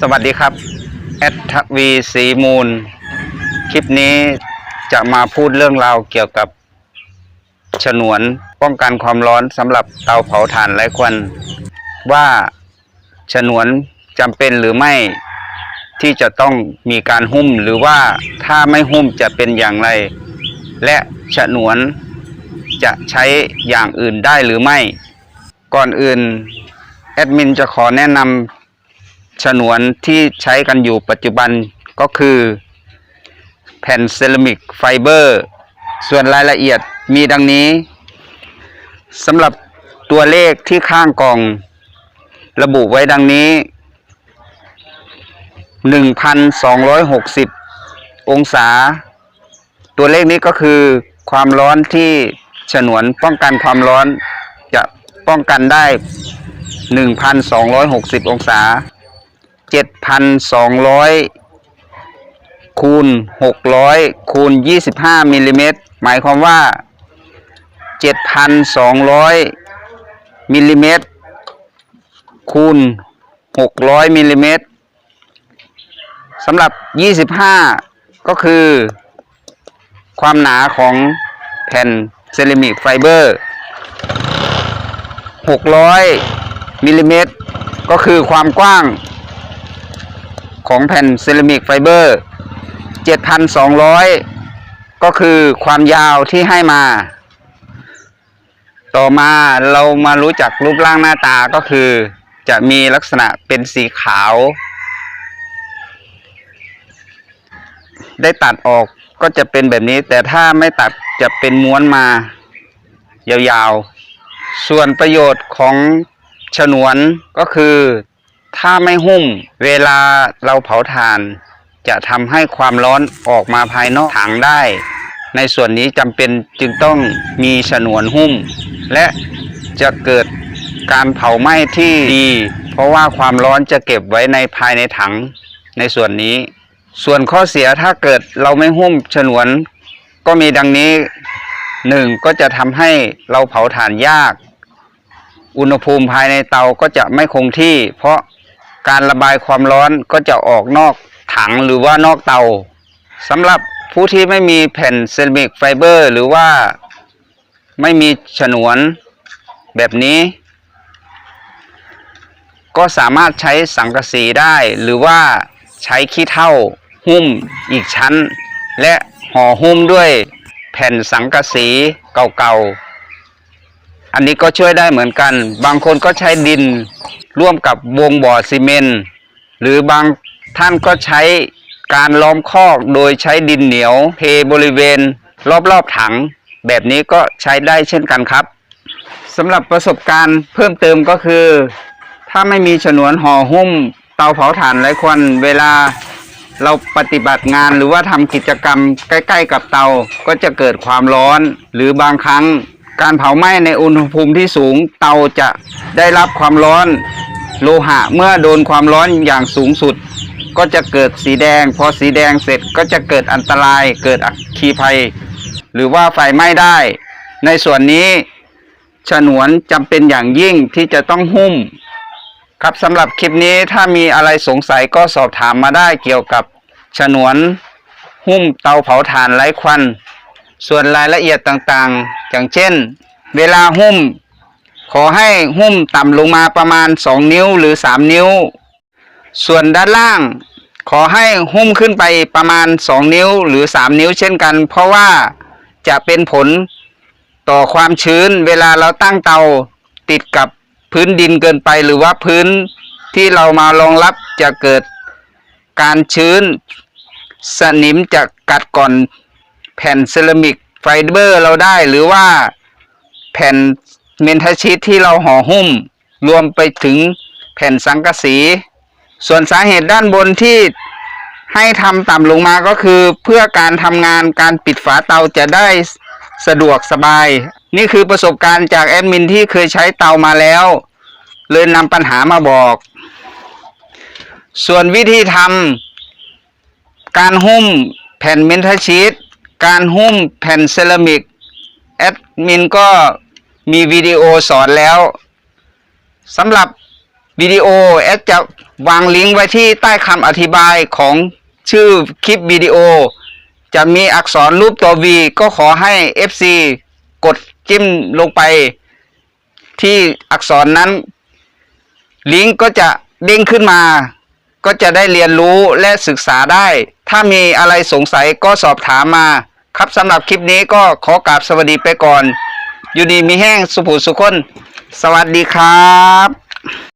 สวัสดีครับ แอดทวีสีมูล คลิปนี้จะมาพูดเรื่องราวเกี่ยวกับ ฉนวนป้องกันความร้อนสำหรับเตาเผาถ่านไร้ควัน ว่าฉนวนจำเป็นหรือไม่ที่จะต้องมีการหุ้มหรือว่าถ้าไม่หุ้มจะเป็นอย่างไร และฉนวนจะใช้อย่างอื่นได้หรือไม่ ก่อนอื่น แอดมินจะขอแนะนำ ฉนวนที่ใช้กันอยู่ปัจจุบันก็คือ แผ่นเซรามิกไฟเบอร์ ส่วนรายละเอียดมีดังนี้สำหรับตัวเลขที่ข้างกล่อง ระบุไว้ดังนี้ 1,260 องศา ตัวเลขนี้ก็คือความร้อนที่ฉนวนป้องกันความร้อนจะป้องกันได้ 1,260 องศา 7,200คูณ600คูณ25มิลลิเมตรหมายความว่า7,200มิลลิเมตรคูณ600มิลลิเมตรสำหรับ25ก็คือความหนาของแผ่นเซรามิกไฟเบอร์ 600มิลลิเมตรก็คือความกว้าง ของแผ่นเซรามิกไฟเบอร์ 7,200 ก็คือความยาวที่ให้มา ต่อมาเรามารู้จักรูปร่างหน้าตาก็คือ จะมีลักษณะเป็นสีขาว ได้ตัดออกก็จะเป็นแบบนี้ แต่ถ้าไม่ตัดจะเป็นม้วนมายาวๆ ส่วนประโยชน์ของฉนวนก็คือ ถ้าไม่หุ้ม เวลาเราเผาถ่าน จะทำให้ความร้อนออกมาภายนอกถังได้ ในส่วนนี้จำเป็นจึงต้องมีฉนวนหุ้ม และจะเกิดการเผาไหม้ที่ดี เพราะว่าความร้อนจะเก็บไว้ในภายในถัง ในส่วนนี้ ส่วนข้อเสียถ้าเกิดเราไม่หุ้มฉนวน ก็มีดังนี้หนึ่งก็จะทำให้เราเผาถ่านยาก อุณหภูมิภายในเตาก็จะไม่คงที่ เพราะ การระบายความร้อนก็จะออกนอกถังหรือว่านอกเตาสำหรับผู้ที่ไม่มีแผ่นเซรามิกไฟเบอร์ หรือว่าไม่มีฉนวนแบบนี้ ก็สามารถใช้สังกะสีได้ หรือว่าใช้ขี้เถ้าหุ้มอีกชั้น และห่อหุ้มด้วยแผ่นสังกะสีเก่าๆ อันนี้ก็ช่วยได้เหมือนกัน บางคนก็ใช้ดิน ร่วมกับวงบ่อซีเมนต์หรือบางท่านก็ใช้การล้อมคอกโดยใช้ดินเหนียวเทบริเวณ รอบๆถัง แบบนี้ก็ใช้ได้เช่นกันครับสำหรับประสบการณ์เพิ่มเติมก็คือ ถ้าไม่มีฉนวนห่อหุ้ม เตาเผาถ่านไร้ควันเวลาเราปฏิบัติงานหรือว่าทำกิจกรรมใกล้ ๆ กับเตาก็จะเกิดความร้อน หรือบางครั้ง การเผาไหม้ในอุณหภูมิที่สูง เตาจะได้รับความร้อน โลหะเมื่อโดนความร้อนอย่างสูงสุด ก็จะเกิดสีแดง พอสีแดงเสร็จก็จะเกิดอันตรายเกิดอัคคีภัย หรือว่าไฟไหม้ได้ ในส่วนนี้ฉนวนจำเป็นอย่างยิ่งที่จะต้องหุ้ม ครับสำหรับคลิปนี้ถ้ามีอะไรสงสัยก็สอบถามมาได้เกี่ยวกับฉนวนหุ้มเตาเผาถ่านไร้ควัน ส่วนรายละเอียดต่างๆ อย่างเช่น เวลาหุ้ม ขอให้หุ้มต่ำลงมาประมาณ 2 นิ้วหรือ 3 นิ้ว ส่วนด้านล่าง ขอให้หุ้มขึ้นไปประมาณ 2 นิ้วหรือ 3 นิ้วเช่นกัน เพราะว่าจะเป็นผลต่อความชื้นเวลาเราตั้งเตาติดกับพื้นดินเกินไปหรือว่าพื้นที่เรามารองรับจะเกิดการชื้น สนิมจะกัดก่อนแผ่นเซรามิกไฟเบอร์เราได้หรือว่าแผ่น เมนทชีตที่เราห่อหุ้ม รวมไปถึงแผ่นสังกะสี ส่วนสาเหตุด้านบนที่ให้ทำต่ำลงมาก็คือ เพื่อการทำงานการปิดฝาเตาจะได้สะดวกสบาย นี่คือประสบการณ์จากแอดมินที่เคยใช้เตามาแล้ว เลยนำปัญหามาบอก ส่วนวิธีทำการหุ้มแผ่นเมนทชีตการหุ้มแผ่นเซรามิกแอดมินก็ มีวิดีโอสอนแล้วสำหรับวิดีโอแอดจะวางลิงก์ไว้ที่ใต้คำอธิบายของชื่อคลิปวิดีโอ จะมีอักษรรูปตัว V ก็ขอให้ FC กดจิ้มลงไป ที่อักษรนั้น ลิงก์ก็จะเด้งขึ้นมา ก็จะได้เรียนรู้และศึกษาได้ ถ้ามีอะไรสงสัยก็สอบถามมา ครับสำหรับคลิปนี้ก็ขอกราบสวัสดีไปก่อน อยู่ดีมีแห้งสุภูสุคน สวัสดีครับ